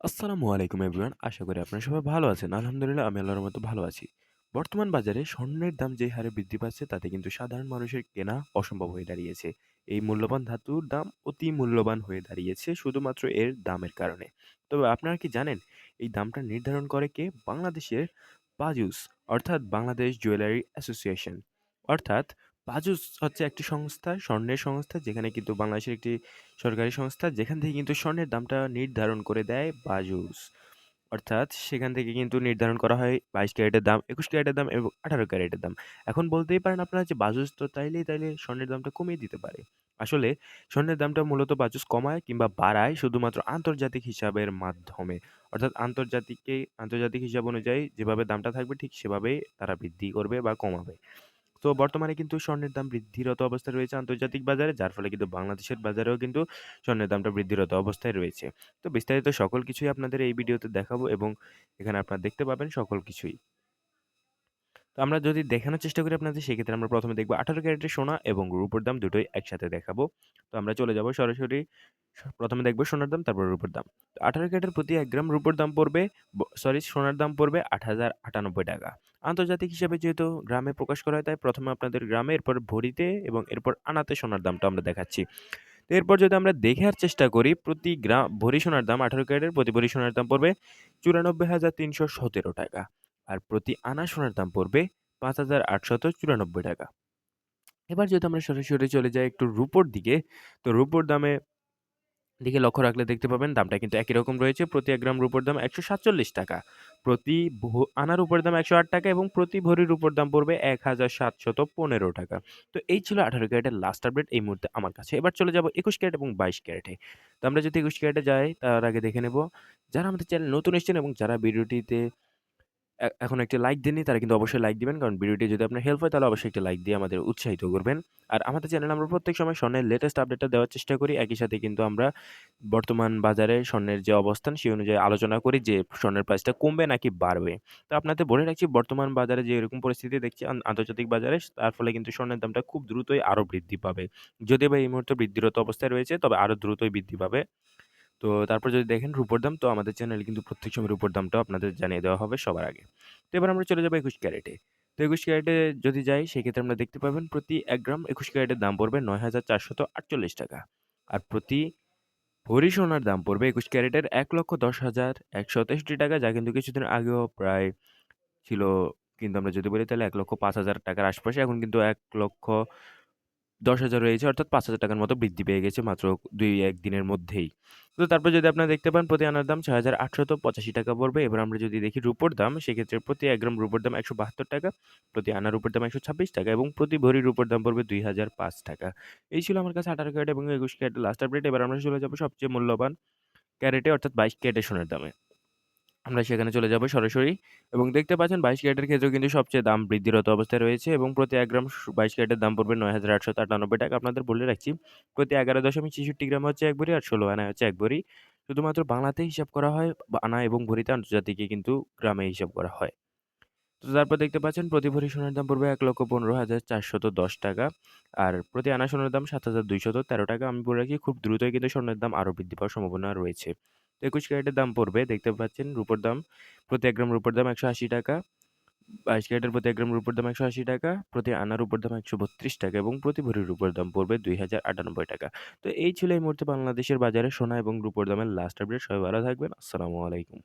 আসসালামু আলাইকুম এভরিওয়ান। আশা করি আপনারা সবাই ভালো আছেন। আলহামদুলিল্লাহ, আমি আল্লাহর মতো ভালো আছি। বর্তমান বাজারে স্বর্ণের দাম যে হারে বৃদ্ধি পাচ্ছে, তাতে কিন্তু সাধারণ মানুষের কেনা অসম্ভব হয়ে দাঁড়িয়েছে। এই মূল্যবান ধাতুর দাম অতি মূল্যবান হয়ে দাঁড়িয়েছে শুধুমাত্র এর দামের কারণে। তবে আপনারা কি জানেন, এই দামটা নির্ধারণ করে কে? বাংলাদেশের বাজুস, অর্থাৎ বাংলাদেশ জুয়েলারি অ্যাসোসিয়েশন। অর্থাৎ বাজুস হচ্ছে একটি সংস্থা, স্বর্ণের সংস্থা যেখানে কিন্তু বাংলাদেশের একটি সরকারি সংস্থা যেখান থেকে কিন্তু স্বর্ণের দামটা নির্ধারণ করে দেয় বাজুস। অর্থাৎ সেখান থেকে কিন্তু নির্ধারণ করা হয় ২২ ক্যারেটের দাম, ২১ ক্যারেটের দাম এবং ১৮ ক্যারেটের দাম। এখন বলতেই পারেন আপনারা যে বাজুস তো চাইলেই তাইলে স্বর্ণের দামটা কমিয়ে দিতে পারে। আসলে স্বর্ণের দামটা মূলত বাজুস কমায় কিংবা বাড়ায় শুধুমাত্র আন্তর্জাতিক হিসাবের মাধ্যমে। অর্থাৎ আন্তর্জাতিককে আন্তর্জাতিক হিসাব অনুযায়ী যেভাবে দামটা থাকবে ঠিক সেভাবেই তারা বৃদ্ধি করবে বা কমাবে। তো বর্তমানে কিন্তু স্বর্ণের দাম বৃদ্ধিরত অবস্থায় রয়েছে আন্তর্জাতিক বাজারে, যার ফলে কিন্তু বাংলাদেশের বাজারেও কিন্তু স্বর্ণের দামটা বৃদ্ধিরত অবস্থায় রয়েছে। তো বিস্তারিত সকল কিছুই আপনাদের এই ভিডিওতে দেখাবো এবং এখানে আপনারা দেখতে পাবেন সকল কিছুই। তো আমরা যদি দেখানোর চেষ্টা করি আপনাদের সেক্ষেত্রে আমরা প্রথমে দেখব ১৮ ক্যারেটের সোনা এবং রূপোর দাম দুটোই একসাথে দেখাবো। তো আমরা চলে যাব সরাসরি প্রথমে দেখব সোনার দাম তারপর রূপোর দাম। তো ১৮ ক্যারেটের প্রতি ১ গ্রাম রূপোর দাম পড়বে সরি সোনার দাম পড়বে ৳৮,০৯৮ আন্তর্জাতিক হিসাবে যেহেতু গ্রামে প্রকাশ করা হয় তাই প্রথমে আপনাদের গ্রামে এরপর ভরিতে এবং এরপর আনাতে সোনার দামটা আমরা দেখাচ্ছি। এরপর যদি আমরা দেখার চেষ্টা করি প্রতি গ্রাম ভরি সোনার দাম ১৮ ক্যারেটের প্রতি ভরি সোনার দাম পড়বে ৳৯৪,৩১৭ আর প্রতি আনা সোনার দাম পড়বে ৳৫,৮৯৪ এবার যদি আমরা সরাসরি চলে যাই একটু রূপোর দিকে, তো রূপোর দামে দিকে লক্ষ্য রাখলে দেখতে পাবেন দামটা কিন্তু একই রকম রয়েছে। প্রতি এক গ্রাম রূপোর দাম ৳১৪৭ প্রতি ভ আনার উপর দাম ৳১০৮ এবং প্রতি ভরির উপর দাম পড়বে ৳১,৭১৫ তো এই ছিল ১৮ ক্যারেটের লাস্ট আপডেট এই মুহূর্তে আমার কাছে। এবার চলে যাব ২১ ক্যারেট এবং ২২ ক্যারেটে। তো আমরা যদি ২১ ক্যারেটে যাই তার আগে দেখে নেব যারা আমাদের চ্যানেলে নতুন এসেছেন এবং যারা ভিডিওটিতে এখনও একটি লাইক দেননি, তারা কিন্তু অবশ্যই লাইক দিবেন। কারণ ভিডিওটি যদি আপনার হেল্প হয়, তাহলে অবশ্যই একটি লাইক দিয়ে আমাদের উৎসাহিত করবেন। আর আমাদের চ্যানেলে আমরা প্রত্যেক সময় স্বর্ণের লেটেস্ট আপডেটটা দেওয়ার চেষ্টা করি। একই সাথে কিন্তু আমরা বর্তমান বাজারে স্বর্ণের যে অবস্থান, সেই অনুযায়ী আলোচনা করি যে স্বর্ণের প্রাইসটা কমবে নাকি বাড়বে। তো আপনাদের বলে রাখছি, বর্তমান বাজারে যে এরকম পরিস্থিতি দেখছি আন্তর্জাতিক বাজারে, তার ফলে কিন্তু স্বর্ণের দামটা খুব দ্রুতই আরও বৃদ্ধি পাবে। যদিও বা এই মুহূর্তে বৃদ্ধিরত অবস্থায় রয়েছে, তবে আরও দ্রুতই বৃদ্ধি পাবে। তো তারপর যদি দেখেন রূপোর দাম তো আমাদের চ্যানেলে কিন্তু প্রত্যেক সময় রূপোর দামটাও আপনাদের জানিয়ে দেওয়া হবে সবার আগে। তো এবার আমরা চলে যাব ২১ ক্যারেটে। তো ২১ ক্যারেটে যদি যাই সেক্ষেত্রে আমরা দেখতে পাবেন প্রতি এক গ্রাম ২১ ক্যারেটের দাম পড়বে ৳৯,৪৪৮ আর প্রতি ভরি সোনার দাম পড়বে ২১ ক্যারেটের ৳১,১০,১৬৩ যা কিন্তু কিছুদিন আগেও প্রায় ছিল কিন্তু আমরা যদি বলি তাহলে এক লক্ষ পাঁচ হাজার টাকার আশপাশে এখন কিন্তু ৳১,১০,০০০ রয়েছে অর্থাৎ পাঁচ হাজার টাকার মতো বৃদ্ধি পেয়ে গেছে মাত্র ২-১ দিনের মধ্যেই। তো তারপর যদি আপনারা দেখতে পান প্রতি আনার দাম ৳৬,৮৮৫ পড়বে। এবার আমরা যদি দেখি রুপোর দাম সেক্ষেত্রে প্রতি এক গ্রাম রুপোর দাম ৳১৭২ প্রতি আনার রুপোর দাম ৳১২৬ এবং প্রতি ভরি রুপোর দাম পড়বে ৳২,০০৫ এই ছিল আমার কাছে ১৮ ক্যারেট এবং ২১ ক্যারেটের লাস্ট আপডেট। এবার আমরা চলে যাব সবচেয়ে মূল্যবান ক্যারেটে অর্থাৎ বাইশ ক্যারেটে সোনার দামে। আমরা সেখানে চলে যাব সরাসরি এবং দেখতে পাচ্ছেন ২২ ক্যারেটের ক্ষেত্রেও কিন্তু সবচেয়ে দাম বৃদ্ধিরত অবস্থায় রয়েছে এবং প্রতি এক গ্রাম ২২ ক্যারেটের দাম পড়বে ৳৯,৮৯৮ আপনাদের বলে রাখছি প্রতি ১১.৬৬ গ্রাম হচ্ছে এক ভরি আর ষোলো আনা হচ্ছে এক ভরি। শুধুমাত্র বাংলাতে হিসাব করা হয় আনা এবং ভরিতে আন্তর্জাতিকে কিন্তু গ্রামে হিসাব করা হয়। তো তারপর দেখতে পাচ্ছেন প্রতি ভরি সোনার দাম পড়বে ৳১,১৫,৪১০ আর প্রতি আনা সোনার দাম ৳৭,২১৩ আমি বলে রাখি খুব দ্রুতই কিন্তু স্বর্ণের দাম আরও বৃদ্ধি পাওয়ার সম্ভাবনা রয়েছে। ২১ ক্যারেটের দাম পড়বে দেখতে পাচ্ছেন রুপোর দাম প্রতি এক গ্রাম রূপোর দাম ৳১৮০ ২২ ক্যারেটের প্রতি এক গ্রাম রুপোর দাম ৳১৮০ প্রতি আনার উপর দাম ৳১৩২ এবং প্রতি ভরির রুপোর দাম পড়বে ৳২,০৯৮ তো এই ছিল এই মুহূর্তে বাংলাদেশের বাজারে সোনা এবং রুপোর দামের লাস্ট আপডেট। সবাই ভালো থাকবেন। আসসালামু আলাইকুম।